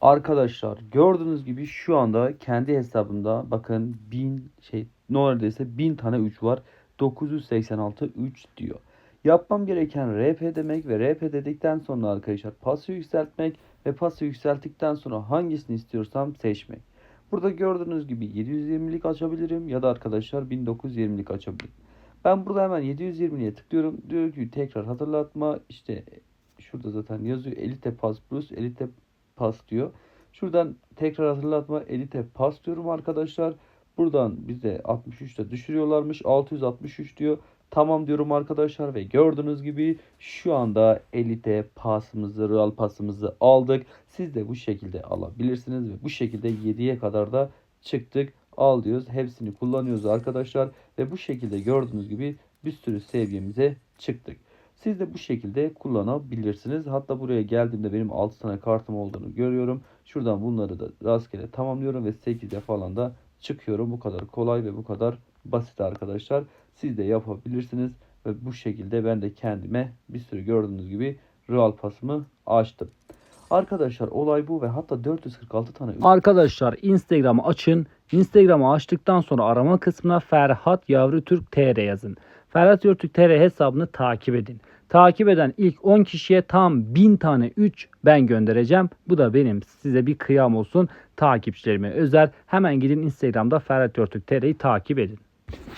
Arkadaşlar gördüğünüz gibi şu anda kendi hesabımda bakın 1000 şey neredeyse 1000 tane 3 var. 986 3 diyor. Yapmam gereken RP demek ve RP dedikten sonra arkadaşlar pası yükseltmek ve pası yükselttikten sonra hangisini istiyorsam seçmek. Burada gördüğünüz gibi 720'lik açabilirim ya da arkadaşlar 1920'lik açabilirim. Ben burada hemen 720'ye tıklıyorum. Diyor ki tekrar hatırlatma işte şurada zaten yazıyor Elite Pass Plus Elite Pass diyor. Şuradan tekrar hatırlatma Elite Pass diyorum arkadaşlar. Buradan bize 63'te düşürüyorlarmış. 663 diyor. Tamam diyorum arkadaşlar ve gördüğünüz gibi şu anda Elite pasımızı, Real pasımızı aldık. Siz de bu şekilde alabilirsiniz ve bu şekilde 7'ye kadar da çıktık. Al diyoruz. Hepsini kullanıyoruz arkadaşlar ve bu şekilde gördüğünüz gibi bir sürü seviyemize çıktık. Siz de bu şekilde kullanabilirsiniz. Hatta buraya geldiğimde benim 6 tane kartım olduğunu görüyorum. Şuradan bunları da rastgele tamamlıyorum ve 8'e falan da çıkıyorum. Bu kadar kolay ve bu kadar basit arkadaşlar. Siz de yapabilirsiniz ve bu şekilde ben de kendime bir sürü gördüğünüz gibi Real pasımı açtım. Arkadaşlar olay bu ve hatta 446 tane Arkadaşlar Instagram'ı açın. Instagram'ı açtıktan sonra arama kısmına Ferhat Yavru Türk TR yazın. Ferhat Yavru Türk TR hesabını takip edin. Takip eden ilk 10 kişiye tam 1000 tane 3 ben göndereceğim. Bu da benim size bir kıyam olsun. Takipçilerime özel. Hemen gidin Instagram'da Ferhat Yavru Türk TR'yi takip edin.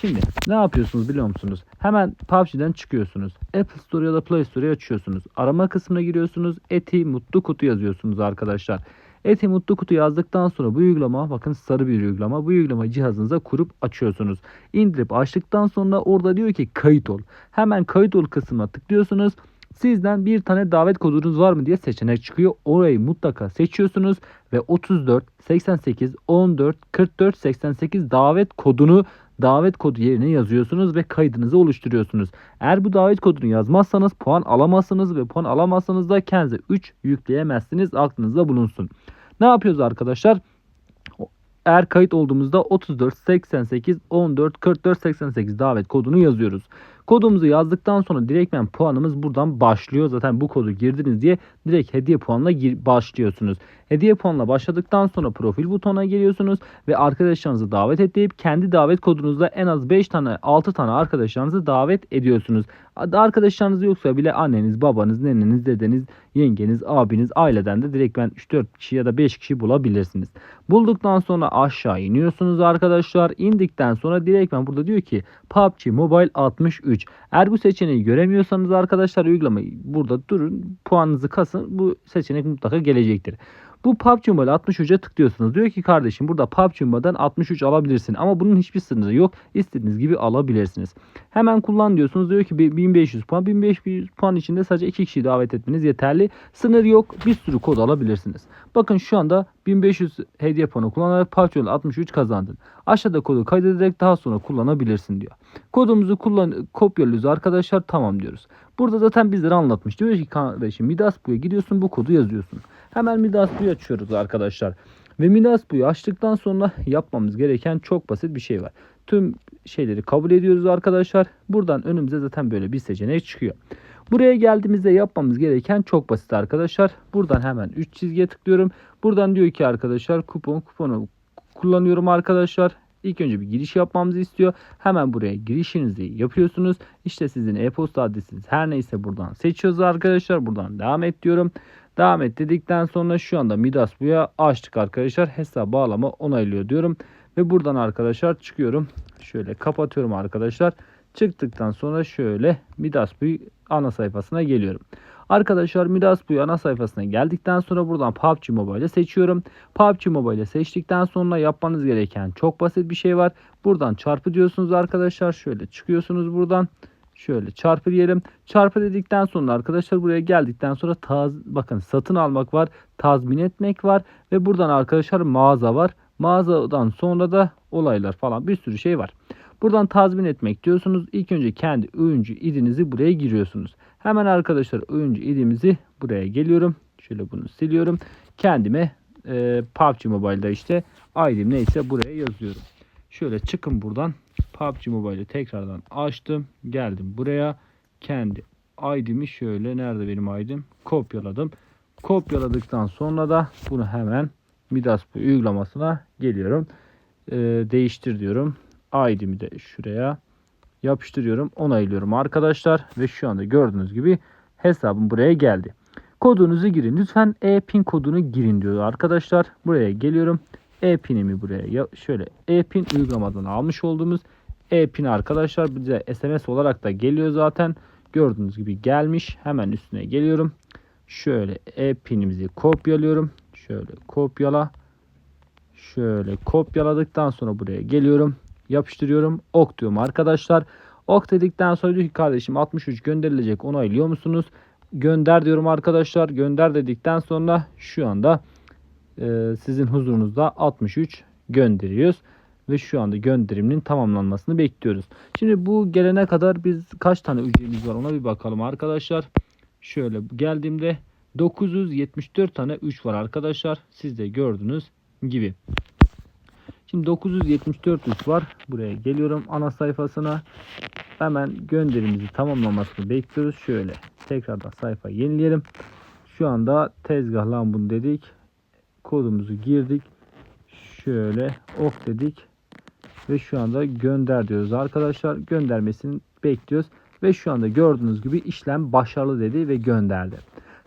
Şimdi ne yapıyorsunuz biliyor musunuz? Hemen PUBG'den çıkıyorsunuz. Apple Store ya da Play Store'u açıyorsunuz. Arama kısmına giriyorsunuz. Eti Mutlu Kutu yazıyorsunuz arkadaşlar. Eti Mutlu Kutu yazdıktan sonra bu uygulama bakın sarı bir uygulama. Bu uygulama cihazınıza kurup açıyorsunuz. İndirip açtıktan sonra orada diyor ki kayıt ol. Hemen kayıt ol kısmına tıklıyorsunuz. Sizden bir tane davet kodunuz var mı diye seçenek çıkıyor. Orayı mutlaka seçiyorsunuz ve 34 88 14 44 88 davet kodunu davet kodu yerine yazıyorsunuz ve kaydınızı oluşturuyorsunuz. Eğer bu davet kodunu yazmazsanız puan alamazsınız ve puan alamazsanız da kendinize 3 yükleyemezsiniz. Aklınızda bulunsun. Ne yapıyoruz arkadaşlar? Eğer kayıt olduğumuzda 34 88 14 44 88 davet kodunu yazıyoruz. Kodumuzu yazdıktan sonra direktmen puanımız buradan başlıyor. Zaten bu kodu girdiniz diye direkt hediye puanla gir- başlıyorsunuz. Hediye puanla başladıktan sonra profil butonuna geliyorsunuz ve arkadaşlarınızı davet et deyip kendi davet kodunuzla en az 5 tane 6 tane arkadaşlarınızı davet ediyorsunuz. Arkadaşlarınız yoksa bile anneniz, babanız, neneniz, dedeniz, yengeniz, abiniz, aileden de direkt ben 3-4 kişi ya da 5 kişi bulabilirsiniz. Bulduktan sonra aşağı iniyorsunuz arkadaşlar. İndikten sonra direkt ben burada diyor ki PUBG Mobile 63. Eğer bu seçeneği göremiyorsanız arkadaşlar uygulamayı burada durun puanınızı kasın. Bu seçenek mutlaka gelecektir. Bu PUBG Mobile 63'e tıklıyorsunuz. Diyor ki kardeşim burada PUBG Mobile'den 63 alabilirsin. Ama bunun hiçbir sınırı yok. İstediğiniz gibi alabilirsiniz. Hemen kullan diyorsunuz. Diyor ki 1500 puan. 1500 puan içinde sadece 2 kişiyi davet etmeniz yeterli. Sınır yok. Bir sürü kod alabilirsiniz. Bakın şu anda 1500 hediye puanı kullanarak PUBG Mobile 63 kazandın. Aşağıda kodu kaydederek daha sonra kullanabilirsin diyor. Kodumuzu kullan kopyalıyoruz arkadaşlar. Tamam diyoruz. Burada zaten bizlere anlatmış. Diyor ki kardeşim Midas Bu'ya gidiyorsun bu kodu yazıyorsun. Hemen Midas Bu'yu açıyoruz arkadaşlar. Ve Midas Bu'yu açtıktan sonra yapmamız gereken çok basit bir şey var. Tüm şeyleri kabul ediyoruz arkadaşlar. Buradan önümüze zaten böyle bir seçenek çıkıyor. Buraya geldiğimizde yapmamız gereken çok basit arkadaşlar. Buradan hemen 3 çizgiye tıklıyorum. Buradan diyor ki arkadaşlar kupon kuponu kullanıyorum arkadaşlar. İlk önce bir giriş yapmamızı istiyor. Hemen buraya girişinizi yapıyorsunuz. İşte sizin e-posta adresiniz her neyse buradan seçiyoruz arkadaşlar. Buradan devam et diyorum. Devam et dedikten sonra şu anda Midas Bu'ya açtık arkadaşlar. Hesap bağlama onaylıyor diyorum. Ve buradan arkadaşlar çıkıyorum. Şöyle kapatıyorum arkadaşlar. Çıktıktan sonra şöyle Midas Bu ana sayfasına geliyorum. Arkadaşlar Midas Bu ana sayfasına geldikten sonra buradan PUBG Mobile'ı seçiyorum. PUBG Mobile'ı seçtikten sonra yapmanız gereken çok basit bir şey var. Buradan çarpı diyorsunuz arkadaşlar. Şöyle çıkıyorsunuz buradan. Şöyle çarpı diyelim. Çarpı dedikten sonra arkadaşlar buraya geldikten sonra taz bakın satın almak var, tazmin etmek var ve buradan arkadaşlar mağaza var. Mağazadan sonra da olaylar falan bir sürü şey var. Buradan tazmin etmek diyorsunuz. İlk önce kendi oyuncu idinizi buraya giriyorsunuz. Hemen arkadaşlar oyuncu idimizi buraya geliyorum. Şöyle bunu siliyorum. Kendime e, PUBG Mobile'da işte ID'm neyse buraya yazıyorum. Şöyle çıkın buradan. PUBG Mobile'ı tekrardan açtım. Geldim buraya. Kendi ID'mi şöyle nerede benim ID'm? Kopyaladım. Kopyaladıktan sonra da bunu hemen Midas bu uygulamasına geliyorum. Ee, değiştir diyorum. ID'mi de şuraya yapıştırıyorum. Onaylıyorum arkadaşlar. Ve şu anda gördüğünüz gibi hesabım buraya geldi. Kodunuzu girin. Lütfen e-pin kodunu girin diyor arkadaşlar. Buraya geliyorum. E-pinimi buraya ya- şöyle e-pin uygulamadan almış olduğumuz e-pin arkadaşlar bize SMS olarak da geliyor zaten. Gördüğünüz gibi gelmiş. Hemen üstüne geliyorum. Şöyle e-pinimizi kopyalıyorum. Şöyle kopyala. Şöyle kopyaladıktan sonra buraya geliyorum. Yapıştırıyorum. Ok diyorum arkadaşlar. Ok dedikten sonra diyor ki kardeşim 63 gönderilecek onaylıyor musunuz? Gönder diyorum arkadaşlar. Gönder dedikten sonra şu anda e, sizin huzurunuzda 63 gönderiyoruz. Ve şu anda gönderiminin tamamlanmasını bekliyoruz. Şimdi bu gelene kadar biz kaç tane ücretimiz var ona bir bakalım arkadaşlar. Şöyle geldiğimde 974 tane 3 var arkadaşlar. Siz de gördüğünüz gibi. Şimdi 974 üç var. Buraya geliyorum ana sayfasına. Hemen gönderimizi tamamlamasını bekliyoruz. Şöyle tekrardan sayfa yenileyelim. Şu anda tezgah lambun dedik. Kodumuzu girdik. Şöyle ok dedik. Ve şu anda gönder diyoruz arkadaşlar. Göndermesini bekliyoruz. Ve şu anda gördüğünüz gibi işlem başarılı dedi ve gönderdi.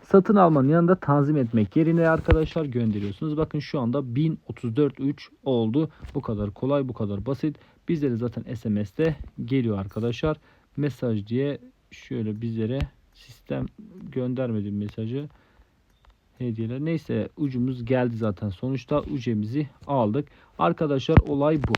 Satın almanın yanında tanzim etmek yerine arkadaşlar gönderiyorsunuz. Bakın şu anda 1034.3 oldu. Bu kadar kolay bu kadar basit. Bizlere zaten SMS'te geliyor arkadaşlar. Mesaj diye şöyle bizlere sistem göndermedi mesajı. Hediyeler. Neyse ucumuz geldi zaten. Sonuçta ucemizi aldık. Arkadaşlar olay bu.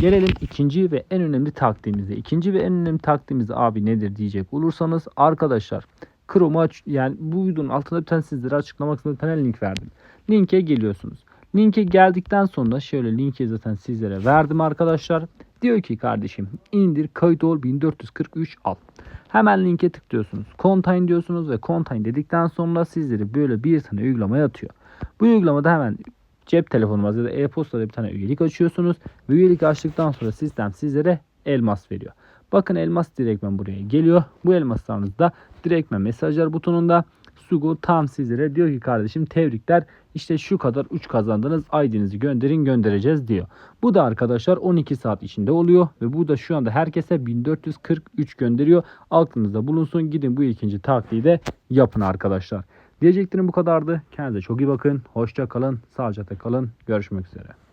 Gelelim ikinci ve en önemli taktiğimize. İkinci ve en önemli taktiğimiz abi nedir diyecek olursanız arkadaşlar Chrome'u aç yani bu videonun altında bir tane sizlere açıklamak için bir link verdim. Linke geliyorsunuz. Linke geldikten sonra şöyle linki zaten sizlere verdim arkadaşlar. Diyor ki kardeşim indir kayıt ol 1443 al. Hemen linke tıklıyorsunuz. Contain diyorsunuz ve contain dedikten sonra sizleri böyle bir tane uygulamaya atıyor. Bu uygulamada hemen cep telefonunuz ya da e-postada bir tane üyelik açıyorsunuz. Ve üyelik açtıktan sonra sistem sizlere elmas veriyor. Bakın elmas direktmen buraya geliyor. Bu elmaslarınızda direktmen mesajlar butonunda Sugo tam sizlere diyor ki kardeşim tebrikler işte şu kadar 3 kazandınız ID'nizi gönderin göndereceğiz diyor. Bu da arkadaşlar 12 saat içinde oluyor ve bu da şu anda herkese 1443 gönderiyor. Aklınızda bulunsun gidin bu ikinci taktiği de yapın arkadaşlar. Diyeceklerim bu kadardı. Kendinize çok iyi bakın. Hoşça kalın. Sağlıcakla kalın. Görüşmek üzere.